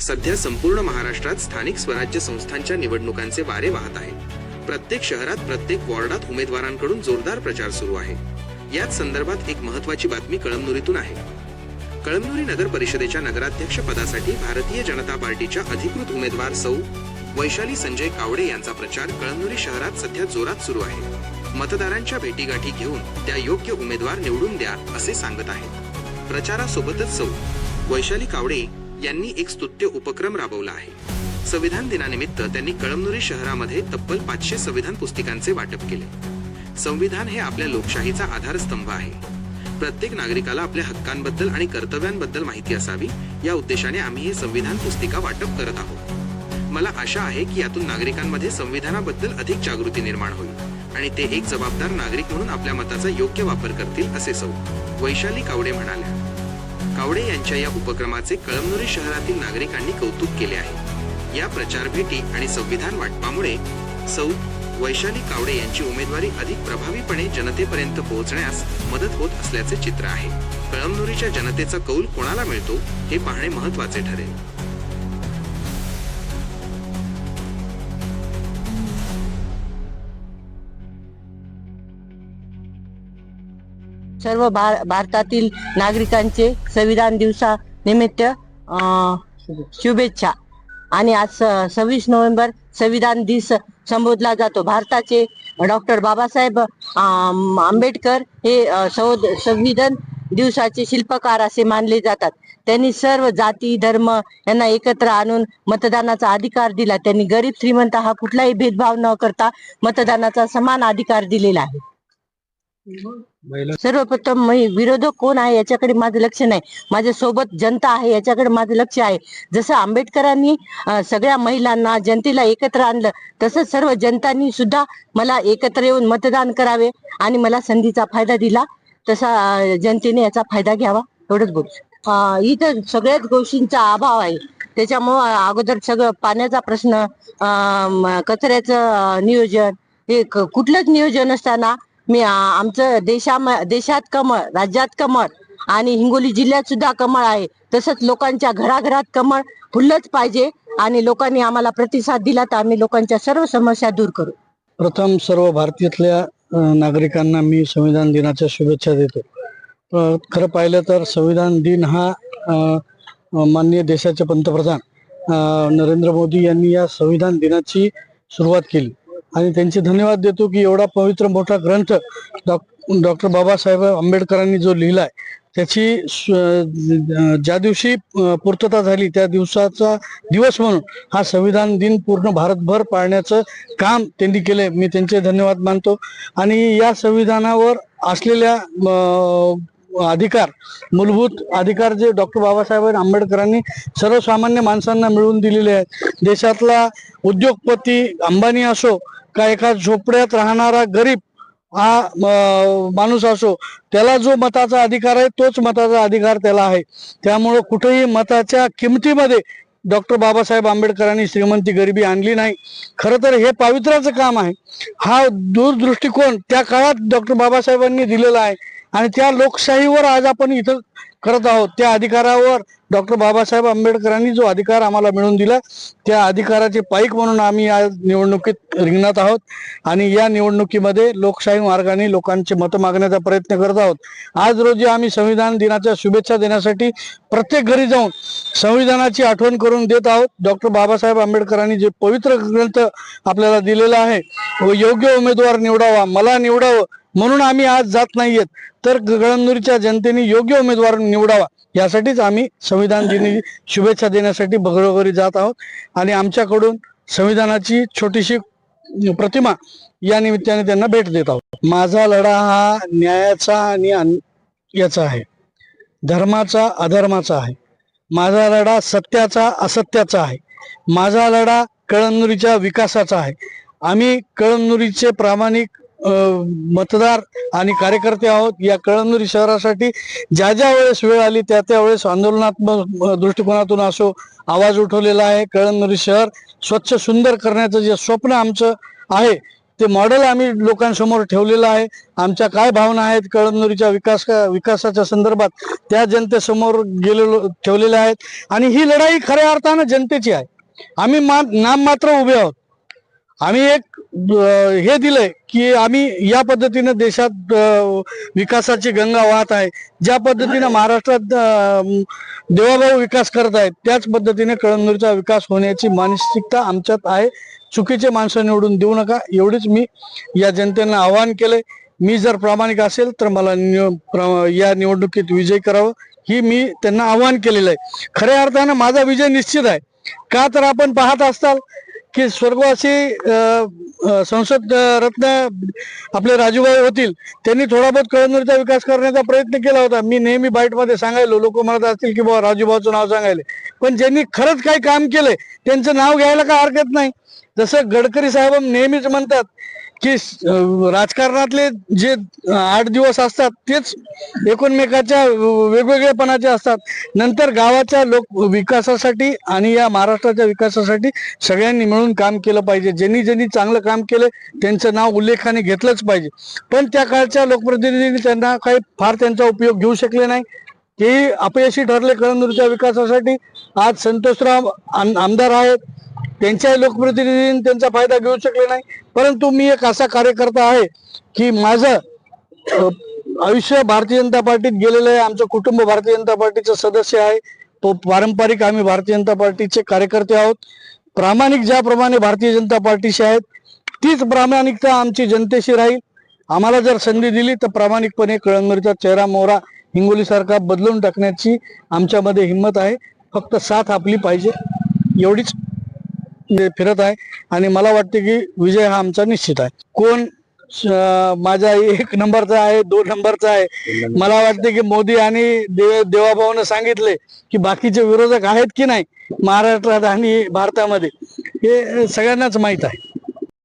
सध्या संपूर्ण महाराष्ट्रात स्थानिक स्वराज्य संस्थांच्या निवडणुकांचे वारे वाहत आहेत. प्रत्येक शहरात प्रत्येक वॉर्डात उमेदवारांकडून जोरदार प्रचार सुरू आहे. याच संदर्भात एक महत्वाची बातमी कळमनुरीतून आहे. कळमनुरी नगर परिषदेच्या नगराध्यक्ष पदासाठी भारतीय जनता पार्टीच्या अधिकृत उमेदवार सौ. वैशाली संजय कावडे यांचा प्रचार कळमनुरी शहरात सध्या जोरात सुरू आहे. मतदारांच्या भेटीगाठी घेऊन त्या योग्य उमेदवार निवडून द्या असे सांगत आहेत. प्रचारासोबतच सौ. वैशाली कावडे यांनी एक स्तुत्य उपक्रम राबवला आहे. संविधान दिनानिमित्त त्यांनी कळमनुरी शहरामध्ये तब्बल पाचशे संविधान पुस्तिकांचे वाटप केले. संविधान हे आपल्या लोकशाहीचा आधारस्तंभ आहे. प्रत्येक नागरिकाला आपल्या हक्कांबद्दल आणि कर्तव्यांबद्दल माहिती असावी या उद्देशाने आम्ही हे संविधान पुस्तिका वाटप करत आहोत. मला आशा आहे की यातून नागरिकांमध्ये संविधानाबद्दल अधिक जागृती निर्माण होईल आणि ते एक जबाबदार नागरिक म्हणून आपल्या मताचा योग्य वापर करतील असे सौ. वैशाली कावडे म्हणाल्या. कावडे यांच्या या उपक्रमाचे कळमनुरी शहरातील नागरिकांनी कौतुक केले आहे. या प्रचार भेटी आणि संविधान वाटपामुळे सौ. वैशाली कावडे यांची उमेदवारी अधिक प्रभावीपणे जनतेपर्यंत पोहोचण्यास मदत होत असल्याचे चित्र आहे. कळमनुरीच्या जनतेचा कौल कोणाला मिळतो हे पाहणे महत्त्वाचे ठरेल. सर्व भार भारतातील नागरिकांचे संविधान दिवसानिमित्त अं, शुभेच्छा. आणि आज सव्वीस नोव्हेंबर संविधान दिस संबोधला जातो. भारताचे डॉक्टर बाबासाहेब आंबेडकर हे संवध- संविधान दिवसाचे शिल्पकार असे मानले जातात. त्यांनी सर्व जाती धर्म यांना एकत्र आणून मतदानाचा अधिकार दिला. त्यांनी गरीब श्रीमंत हा कुठलाही भेदभाव न करता मतदानाचा समान अधिकार दिलेला आहे. सर्वप्रथम मी विरोधक कोण आहे याच्याकडे माझं लक्ष नाही. माझ्या सोबत जनता आहे याच्याकडे माझं लक्ष आहे. जसं आंबेडकरांनी सगळ्या महिलांना जनतेला एकत्र आणलं तसंच सर्व जनतांनी सुद्धा मला एकत्र येऊन मतदान करावे आणि मला संधीचा फायदा दिला. तसा जनतेने याचा फायदा घ्यावा एवढंच बोलू. इथं सगळ्याच गोष्टींचा अभाव आहे. त्याच्यामुळं अगोदर सगळं पाण्याचा प्रश्न कचऱ्याचं नियोजन हे कुठलंच नियोजन असताना मी आमचं देशा देशात कमळ राज्यात कमळ आणि हिंगोली जिल्ह्यात सुद्धा कमळ आहे. तसंच लोकांच्या घराघरात कमळ फुललंच पाहिजे आणि लोकांनी आम्हाला प्रतिसाद दिला तर आम्ही लोकांच्या सर्व समस्या दूर करू. प्रथम सर्व भारतीयातल्या नागरिकांना मी संविधान दिनाच्या शुभेच्छा देतो. खरं पाहिलं तर संविधान दिन हा माननीय देशाचे पंतप्रधान नरेंद्र मोदी यांनी या संविधान दिनाची सुरुवात केली. आणि त्यांचे धन्यवाद देतो की एवढा पवित्र मोठा ग्रंथ डॉक्टर बाबासाहेब आंबेडकरांनी जो लिहिलाय त्याची ज्या दिवशी पूर्तता झाली त्या दिवसाचा दिवस म्हणून हा संविधान दिन पूर्ण भारतभर पाळण्याचं काम त्यांनी केले मी त्यांचे धन्यवाद मानतो. आणि या संविधानावर असलेल्या अधिकार मूलभूत अधिकार जे डॉक्टर बाबासाहेब आंबेडकरांनी सर्वसामान्य माणसांना मिळवून दिलेले आहेत. देशातला उद्योगपती अंबानी असो का एका झोपड्यात राहणारा गरीब हा माणूस असो त्याला जो मताचा अधिकार आहे तोच मताचा अधिकार त्याला आहे. त्यामुळं कुठेही मताच्या किमतीमध्ये डॉक्टर बाबासाहेब आंबेडकरांनी श्रीमंती गरिबी आणली नाही. खरं तर हे पावित्र्याचं काम आहे. हा दूरदृष्टिकोन त्या काळात डॉक्टर बाबासाहेबांनी दिलेला आहे. आणि त्या लोकशाहीवर आज आपण इथं करत आहोत. त्या अधिकारावर डॉक्टर बाबासाहेब आंबेडकरांनी जो अधिकार आम्हाला मिळवून दिला त्या अधिकाराचे पाईक म्हणून आम्ही आज निवडणुकीत रिंगणात आहोत. आणि या निवडणुकीमध्ये लोकशाही मार्गाने लोकांचे मत मागण्याचा प्रयत्न करत आहोत. आज रोजी आम्ही संविधान दिनाच्या शुभेच्छा देण्यासाठी प्रत्येक घरी जाऊन संविधानाची आठवण करून देत आहोत. डॉक्टर बाबासाहेब आंबेडकरांनी जे पवित्र ग्रंथ आपल्याला दिलेला आहे व योग्य उमेदवार निवडावा मला निवडावं म्हणून आम्ही आज जात नाहीयेत. तर गळमनुरीच्या जनतेने योग्य उमेदवार निवडावा यासाठीच आम्ही संविधान शुभेच्छा देण्यासाठी बघरोघरी जात आहोत. आणि आमच्याकडून संविधानाची छोटीशी प्रतिमा या निमित्ताने त्यांना भेट देत आहोत. माझा लढा हा न्यायाचा आणि अन- याचा आहे. धर्माचा अधर्माचा आहे. माझा लढा सत्याचा असत्याचा आहे. माझा लढा कळमनुरीच्या विकासाचा आहे. आम्ही कळमनुरीचे प्रामाणिक मतदार आणि कार्यकर्ते आहोत या कळमनुरी शहरासाठी. ज्या ज्या वेळेस वेळ आली त्या त्या वेळेस आंदोलनात्मक दृष्टिकोनातून असो आवाज उठवलेला आहे कळमनुरी शहर. स्वच्छ सुंदर करण्याचं जे स्वप्न आमचं आहे ते मॉडेल आम्ही लोकांसमोर ठेवलेलं आहे. आमच्या काय भावना आहेत कळमनुरीच्या विकास विकासाच्या संदर्भात त्या जनतेसमोर गेलेलो ठेवलेल्या आहेत. आणि ही लढाई खऱ्या अर्थानं जनतेची आहे. आम्ही मा नाम मात्र उभे आहोत. आम्ही एक हे दिलंय की आम्ही या पद्धतीनं देशात विकासाची गंगा वाहत आहे. ज्या पद्धतीनं महाराष्ट्रात देवाभाऊ विकास करत आहेत त्याच पद्धतीने कळमनुरीचा विकास होण्याची मानसिकता आमच्यात आहे. चुकीचे माणसं निवडून देऊ नका. एवढीच मी या जनतेला आवाहन केलंय. मी जर प्रामाणिक असेल तर मला निव- प्र- या निवडणुकीत विजय करावं. ही मी त्यांना आवाहन केलेलं आहे. खऱ्या अर्थानं माझा विजय निश्चित आहे. का तर आपण पाहत असताल की स्वर्गवासी संसद रत्न आपले राजूभाई होतील त्यांनी थोडा बहुत कळमनुरीचा विकास करण्याचा प्रयत्न केला होता. मी नेहमी बाईटमध्ये सांगायलो लोक म्हणत असतील की बाबा राजूभाऊचं नाव सांगायले. पण ज्यांनी खरंच काही काम केलंय त्यांचं नाव घ्यायला काय हरकत नाही. जसं गडकरी साहेब नेहमीच म्हणतात की राजकारणातले जे आठ दिवस असतात तेच एकोणमेकाच्या वेगवेगळेपणाचे असतात. नंतर गावाच्या लोक विकासासाठी आणि या महाराष्ट्राच्या विकासासाठी सगळ्यांनी मिळून काम केलं पाहिजे. ज्यांनी ज्यांनी चांगलं काम केलं त्यांचं नाव उल्लेखाने घेतलंच पाहिजे. पण त्या काळच्या लोकप्रतिनिधींनी त्यांना काही फार त्यांचा उपयोग घेऊ शकले नाही. ते अपयशी ठरले कळंदूरच्या विकासासाठी. आज संतोषराव आम- आमदार आहेत. त्यांच्याही लोकप्रतिनिधींनी त्यांचा फायदा घेऊ शकले नाही. परंतु मी एक असा कार्यकर्ता आहे की माझं आयुष्य भारतीय जनता पार्टीत गेलेलं आहे. आमचं कुटुंब भारतीय जनता पार्टीचं सदस्य आहे. तो पारंपरिक आम्ही भारतीय जनता पार्टीचे कार्यकर्ते आहोत. प्रामाणिक ज्याप्रमाणे भारतीय जनता पार्टीशी आहेत तीच प्रामाणिकता आमची जनतेशी राहील. आम्हाला जर संधी दिली तर प्रामाणिकपणे कळंगरीचा चेहरा मोहरा हिंगोलीसारखा बदलून टाकण्याची आमच्यामध्ये हिंमत आहे. फक्त साथ आपली पाहिजे. एवढीच. फिरत आहे आणि मला वाटते की विजय हा आमचा निश्चित आहे. कोण माझा एक नंबरचा आहे दोन नंबरचा आहे. मला वाटते की मोदी आणि देव देवाभाऊनं सांगितले की बाकीचे विरोधक आहेत की नाही महाराष्ट्रात आणि भारतामध्ये हे सगळ्यांनाच माहीत आहे.